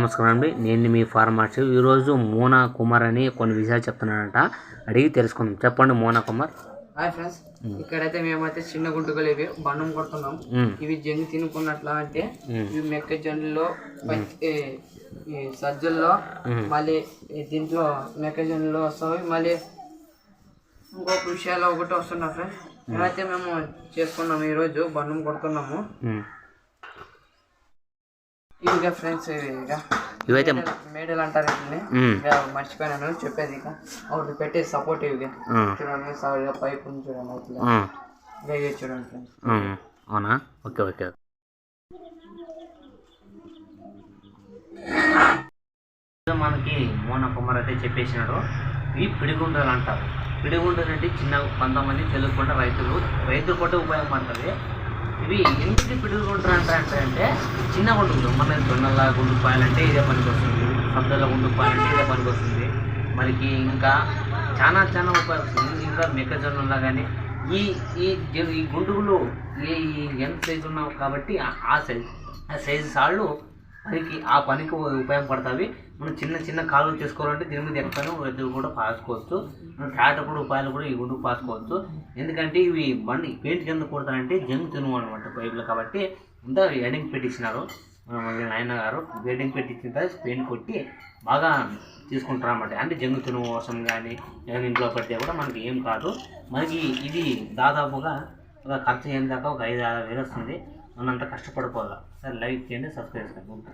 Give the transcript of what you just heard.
నమస్కారం అండి. నేను మీ ఫార్మర్స్. ఈరోజు మోనా కుమార్ అని కొన్ని విషయాలు చెప్తున్నానంట. అడిగి తెలుసుకుందాం. చెప్పండి మోనా కుమార్. హాయ్ ఫ్రెండ్స్ ఇక్కడైతే మేమైతే చిన్న గుంటుకలు ఇవి బండం కొడుతున్నాం. ఇవి జంగి తినుకున్నట్లా అంటే ఇవి ఈ- ఈ సజ్జల్లో మళ్ళీ దీంట్లో మెక్కజొన్నలో వస్తాయి. మళ్ళీ ఇంకొక విషయాలు ఒకటి వస్తున్నా ఫ్రెండ్స్ మేమైతే మేము చేసుకున్నాము ఈరోజు బండం కొడుతున్నాము. ఇక ఫ్రెండ్స్ ఇక ఇవైతే మేడలు అంటారు ఇక మర్చిపోయినాను చెప్పేది ఇక. ఒకటి పెట్టే సపోర్ట్ ఇవి ఆ, చూడండి సార్ పైప్ చూడండి అట్లా ఇక చూడండి ఫ్రెండ్స్ అవునా? Okay okay. మనకి మోనా కుమార్ అయితే చెప్పేసినాడు. ఇవి పిడిగుండలు అంటారు పిడిగుండలు అంటే చిన్న కొంతమంది తెలుగుకుండా రైతులు. రైతులు కూడా ఉపయోగపడుతుంది ఇవి ఎందుకు పిడుగుకుంటారు అంటే అంటే చిన్న ఉంటుంది మన దొన్నలా గుండుపాయాలంటే ఇదే పనికి వస్తుంది. సబ్దల గుండుపాయాలంటే ఇదే పనికి వస్తుంది. మనకి ఇంకా చాలా చాలా ఉపయోగిస్తుంది ఇంకా మెక్కజొన్నలా కానీ ఈ ఈ ఈ గుండుగులు ఈ ఎంత సైజు ఉన్నావు కాబట్టి ఆ- సైజ్ ఆ సైజు సాళ్ళు మనకి ఆ పనికి ఉపయోగపడతాయి మనం చిన్న చిన్న కాలువలు చేసుకోవాలంటే దీని మీద ఎక్కడో రైతులు కూడా పాసుకోవచ్చు. మనం ట్రాక్టర్ కూడా ఉపాయాలు కూడా ఈ గుండుకు పాసుకోవచ్చు. ఎందుకంటే ఇవి బండి పెయింట్ కింద కొడతారంటే జంగు తిను అనమాట పైపులు కాబట్టి. అంతా ఎడింగ్ పెట్టించినారు నాయన గారు. ఎడింగ్ పెట్టించిన తర్వాత పెయింట్ కొట్టి బాగా తీసుకుంటారు అనమాట అంటే జంగు తిను వర్షం కానీ ఏమైనా ఇంట్లో పడితే కూడా మనకి ఏం కాదు. మనకి ఇది దాదాపుగా ఒక ఖర్చు ఏం దాకా ఒక ఐదు ఆరు వేలు వస్తుంది. మనంతా కష్టపడిపోదా? సరే లైక్ చేయండి సబ్స్క్రైబ్ చేసుకోండి.